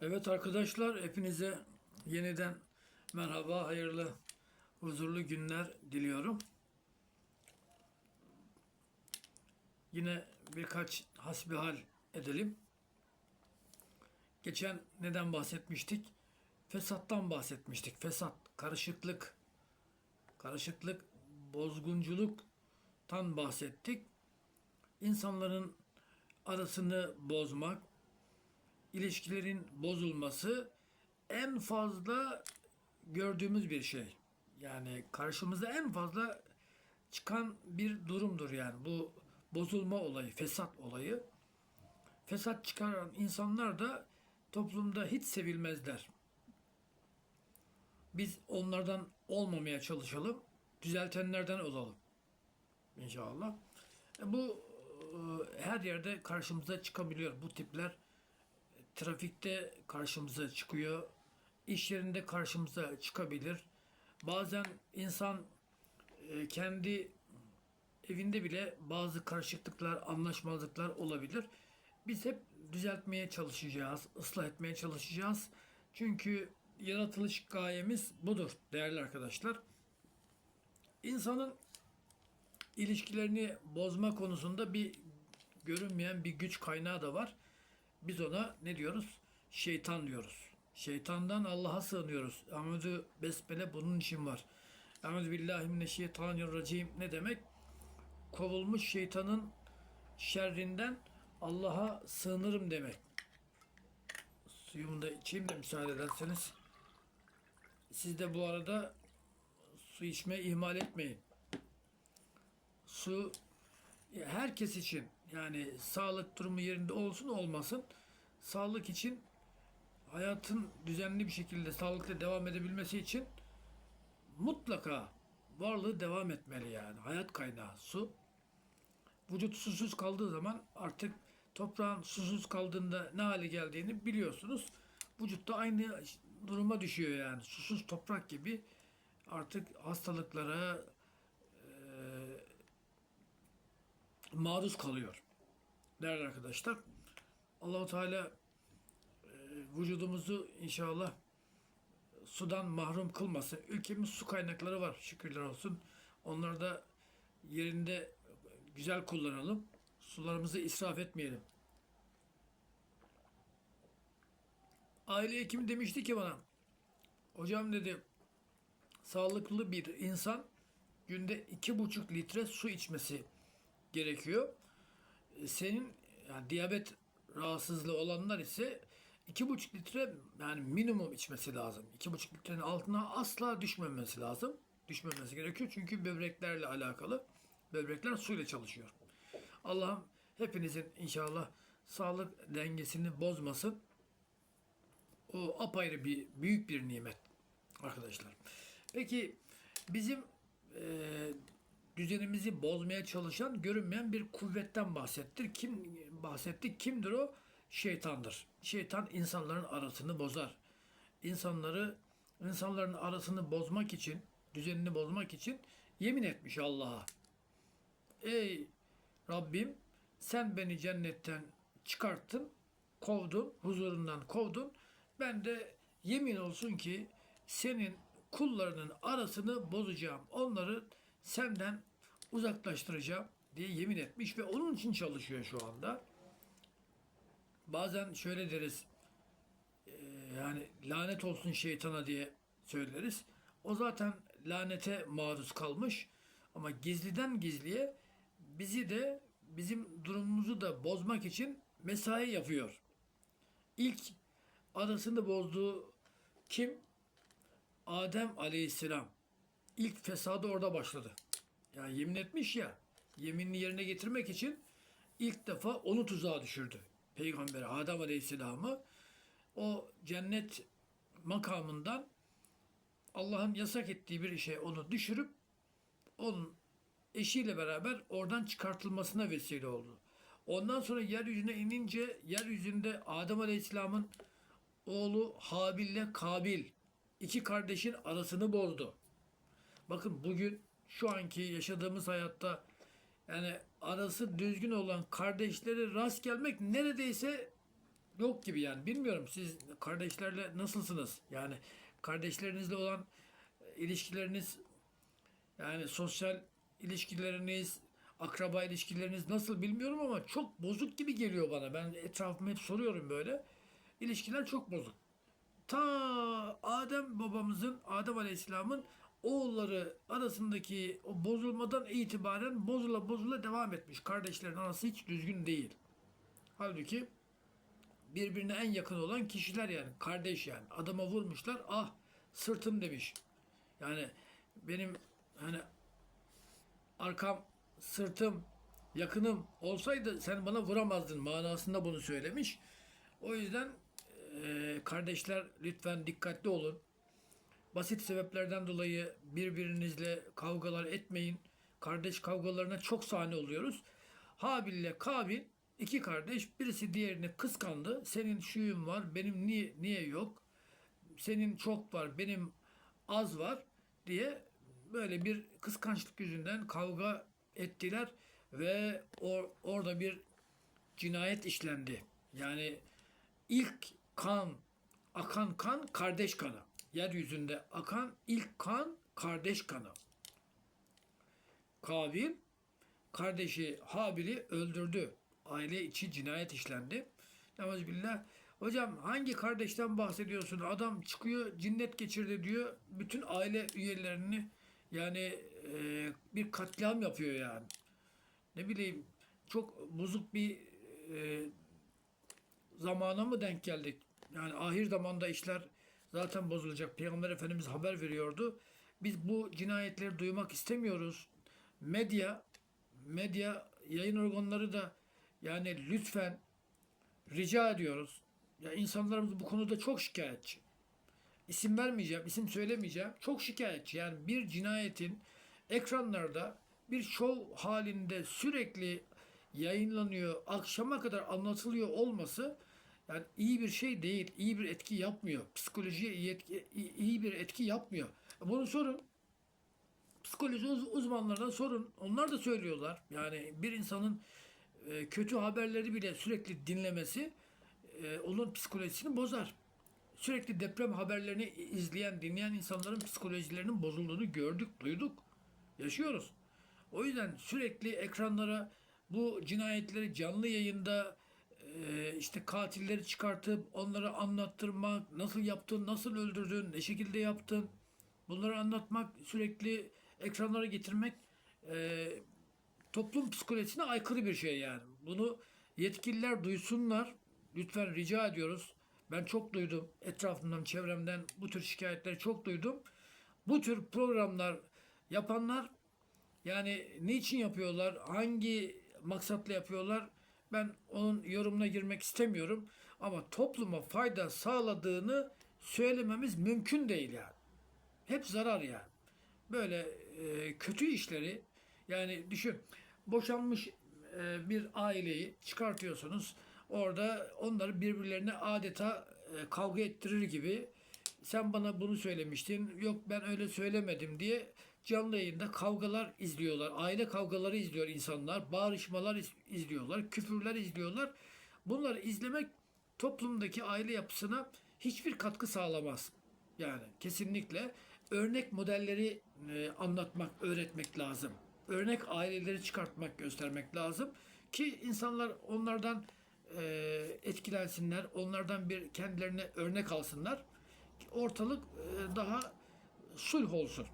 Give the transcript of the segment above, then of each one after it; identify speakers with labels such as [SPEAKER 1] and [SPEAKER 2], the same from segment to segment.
[SPEAKER 1] Evet arkadaşlar hepinize yeniden merhaba, hayırlı, huzurlu günler diliyorum. Yine birkaç hasbihal edelim. Geçen neden bahsetmiştik? Fesattan bahsetmiştik. Fesat, karışıklık, karışıklık, bozgunculuktan bahsettik. İnsanların arasını bozmak, ilişkilerin bozulması en fazla gördüğümüz bir şey. Yani karşımıza en fazla çıkan bir durumdur yani bu bozulma olayı, fesat olayı. Fesat çıkaran insanlar da toplumda hiç sevilmezler. Biz onlardan olmamaya çalışalım, düzeltenlerden olalım. İnşallah. E, Bu e, her yerde karşımıza çıkabiliyor bu tipler trafikte karşımıza çıkıyor. İş yerinde karşımıza çıkabilir. Bazen insan e, kendi evinde bile bazı karışıklıklar, anlaşmazlıklar olabilir. Biz hep düzeltmeye çalışacağız, ıslah etmeye çalışacağız. Çünkü yaratılış gayemiz budur değerli arkadaşlar. İnsanın ilişkilerini bozma konusunda bir görünmeyen bir güç kaynağı da var. Biz ona ne diyoruz? Şeytan diyoruz. Şeytandan Allah'a sığınıyoruz. Amudü besmele bunun için var. Amudü billahi mineşşeytanirracim ne demek? Kovulmuş şeytanın şerrinden Allah'a sığınırım demek. Suyumu da içeyim de müsaade ederseniz. Siz de bu arada su içmeyi ihmal etmeyin. Su herkes için yani sağlık durumu yerinde olsun olmasın sağlık için hayatın düzenli bir şekilde sağlıklı devam edebilmesi için mutlaka varlığı devam etmeli yani. Hayat kaynağı su. Vücut susuz kaldığı zaman artık toprağın susuz kaldığında ne hale geldiğini biliyorsunuz. Vücutta aynı duruma düşüyor yani. Susuz toprak gibi artık hastalıklara maruz kalıyor. Değerli arkadaşlar. Allahu Teala e, vücudumuzu inşallah sudan mahrum kılmasın. Ülkemiz su kaynakları var şükürler olsun. Onları da yerinde güzel kullanalım. Sularımızı israf etmeyelim. Aile hekimi demişti ki bana hocam dedi sağlıklı bir insan günde iki buçuk litre su içmesi gerekiyor. E, Senin yani diyabet rahatsızlığı olanlar ise 2,5 litre yani minimum içmesi lazım. 2,5 litrenin altına asla düşmemesi lazım. Düşmemesi gerekiyor çünkü böbreklerle alakalı. Böbrekler suyla çalışıyor. Allah'ım hepinizin inşallah sağlık dengesini bozmasın. O apayrı bir büyük bir nimet arkadaşlar. Peki bizim eee düzenimizi bozmaya çalışan görünmeyen bir kuvvetten bahsettir. Kim bahsetti? Kimdir o? Şeytandır. Şeytan insanların arasını bozar. İnsanları insanların arasını bozmak için, düzenini bozmak için yemin etmiş Allah'a. Ey Rabbim sen beni cennetten çıkarttın, kovdun, huzurundan kovdun. Ben de yemin olsun ki senin kullarının arasını bozacağım. Onları senden uzaklaştıracağım diye yemin etmiş ve onun için çalışıyor şu anda. Bazen şöyle deriz, e, yani lanet olsun şeytana diye söyleriz. O zaten lanete maruz kalmış ama gizliden gizliye bizi de bizim durumumuzu da bozmak için mesai yapıyor. İlk arasını bozduğu kim? Adem aleyhisselam. İlk fesadı orada başladı. Yani yemin etmiş ya, yeminini yerine getirmek için ilk defa onu tuzağa düşürdü. Peygamber Adem Aleyhisselam'ı o cennet makamından Allah'ın yasak ettiği bir işe onu düşürüp onun eşiyle beraber oradan çıkartılmasına vesile oldu. Ondan sonra yeryüzüne inince yeryüzünde Adem Aleyhisselam'ın oğlu Habil ile Kabil iki kardeşin arasını bozdu. Bakın bugün şu anki yaşadığımız hayatta yani arası düzgün olan kardeşleri rast gelmek neredeyse yok gibi yani. Bilmiyorum siz kardeşlerle nasılsınız? Yani kardeşlerinizle olan e, ilişkileriniz yani sosyal ilişkileriniz, akraba ilişkileriniz nasıl bilmiyorum ama çok bozuk gibi geliyor bana. Ben etrafıma hep soruyorum böyle. İlişkiler çok bozuk. Ta Adem babamızın, Adem Aleyhisselam'ın oğulları arasındaki o bozulmadan itibaren bozula bozula devam etmiş. Kardeşlerin arası hiç düzgün değil. Halbuki birbirine en yakın olan kişiler yani. Kardeş yani. Adama vurmuşlar ah sırtım demiş. Yani benim hani arkam sırtım yakınım olsaydı sen bana vuramazdın manasında bunu söylemiş. O yüzden eee, kardeşler lütfen dikkatli olun basit sebeplerden dolayı birbirinizle kavgalar etmeyin kardeş kavgalarına çok sahne oluyoruz Habil ile Kabil iki kardeş birisi diğerini kıskandı. Senin şuyun var, benim niye niye yok? Senin çok var, benim az var diye böyle bir kıskançlık yüzünden kavga ettiler ve or- orada bir cinayet işlendi. Yani ilk kan, akan kan kardeş kanı. Yeryüzünde akan ilk kan kardeş kanı. Kabil kardeşi Habil'i öldürdü. Aile içi cinayet işlendi. Billah. Hocam hangi kardeşten bahsediyorsun? Adam çıkıyor cinnet geçirdi diyor. Bütün aile üyelerini yani e, bir katliam yapıyor yani. Ne bileyim çok bozuk bir e, zamana mı denk geldik? Yani ahir zamanda işler zaten bozulacak. Peygamber Efendimiz haber veriyordu. Biz bu cinayetleri duymak istemiyoruz. Medya, medya yayın organları da yani lütfen rica ediyoruz. Ya insanlarımız bu konuda çok şikayetçi. İsim vermeyeceğim, isim söylemeyeceğim. Çok şikayetçi. Yani bir cinayetin ekranlarda bir şov halinde sürekli yayınlanıyor, akşama kadar anlatılıyor olması yani iyi bir şey değil, iyi bir etki yapmıyor. Psikolojiye iyi, etki, iyi bir etki yapmıyor. Bunu sorun. Psikoloji uz- uzmanlarına sorun. Onlar da söylüyorlar. Yani bir insanın e, kötü haberleri bile sürekli dinlemesi e, onun psikolojisini bozar. Sürekli deprem haberlerini izleyen, dinleyen insanların psikolojilerinin bozulduğunu gördük, duyduk, yaşıyoruz. O yüzden sürekli ekranlara bu cinayetleri canlı yayında işte katilleri çıkartıp onları anlattırmak, nasıl yaptın, nasıl öldürdün, ne şekilde yaptın, bunları anlatmak, sürekli ekranlara getirmek e, toplum psikolojisine aykırı bir şey yani. Bunu yetkililer duysunlar. Lütfen rica ediyoruz. Ben çok duydum. Etrafımdan, çevremden bu tür şikayetleri çok duydum. Bu tür programlar yapanlar yani niçin yapıyorlar? Hangi maksatla yapıyorlar? Ben onun yorumuna girmek istemiyorum. Ama topluma fayda sağladığını söylememiz mümkün değil yani. Hep zarar yani. Böyle e, kötü işleri yani düşün boşanmış e, bir aileyi çıkartıyorsunuz. Orada onları birbirlerine adeta e, kavga ettirir gibi sen bana bunu söylemiştin. Yok ben öyle söylemedim diye canlı yayında kavgalar izliyorlar. Aile kavgaları izliyor insanlar. Bağırışmalar iz- izliyorlar. Küfürler izliyorlar. Bunları izlemek toplumdaki aile yapısına hiçbir katkı sağlamaz. Yani kesinlikle örnek modelleri e, anlatmak, öğretmek lazım. Örnek aileleri çıkartmak, göstermek lazım ki insanlar onlardan e, etkilensinler, onlardan bir kendilerine örnek alsınlar. Ortalık e, daha sulh olsun.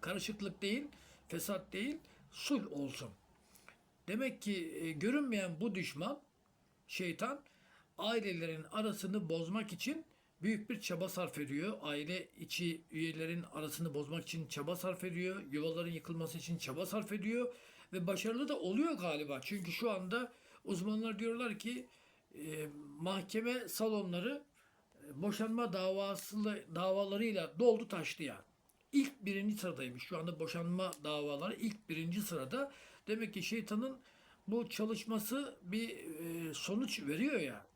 [SPEAKER 1] Karışıklık değil, fesat değil, sulh olsun. Demek ki e, görünmeyen bu düşman, şeytan, ailelerin arasını bozmak için büyük bir çaba sarf ediyor. Aile içi üyelerin arasını bozmak için çaba sarf ediyor. Yuvaların yıkılması için çaba sarf ediyor. Ve başarılı da oluyor galiba. Çünkü şu anda uzmanlar diyorlar ki e, mahkeme salonları boşanma davası davalarıyla doldu taştı yani. İlk birinci sıradaymış. Şu anda boşanma davaları ilk birinci sırada. Demek ki şeytanın bu çalışması bir e, sonuç veriyor ya.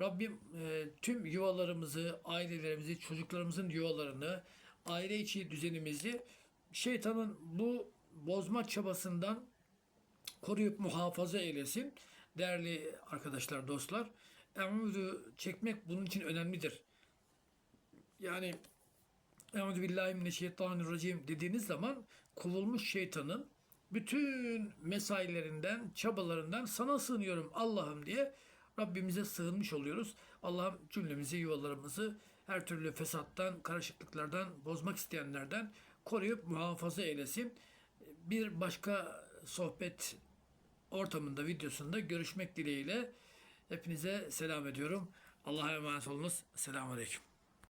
[SPEAKER 1] Rabbim e, tüm yuvalarımızı, ailelerimizi, çocuklarımızın yuvalarını, aile içi düzenimizi şeytanın bu bozma çabasından koruyup muhafaza eylesin. Değerli arkadaşlar, dostlar, Eûzü çekmek bunun için önemlidir. Yani Eûzü billahi mineşşeytanirracim dediğiniz zaman kovulmuş şeytanın bütün mesailerinden, çabalarından sana sığınıyorum Allah'ım diye Rabbimize sığınmış oluyoruz. Allah'ım cümlemizi, yuvalarımızı her türlü fesattan, karışıklıklardan, bozmak isteyenlerden koruyup muhafaza eylesin. Bir başka sohbet ortamında, videosunda görüşmek dileğiyle hepinize selam ediyorum. Allah'a emanet olunuz. Selamun Aleyküm.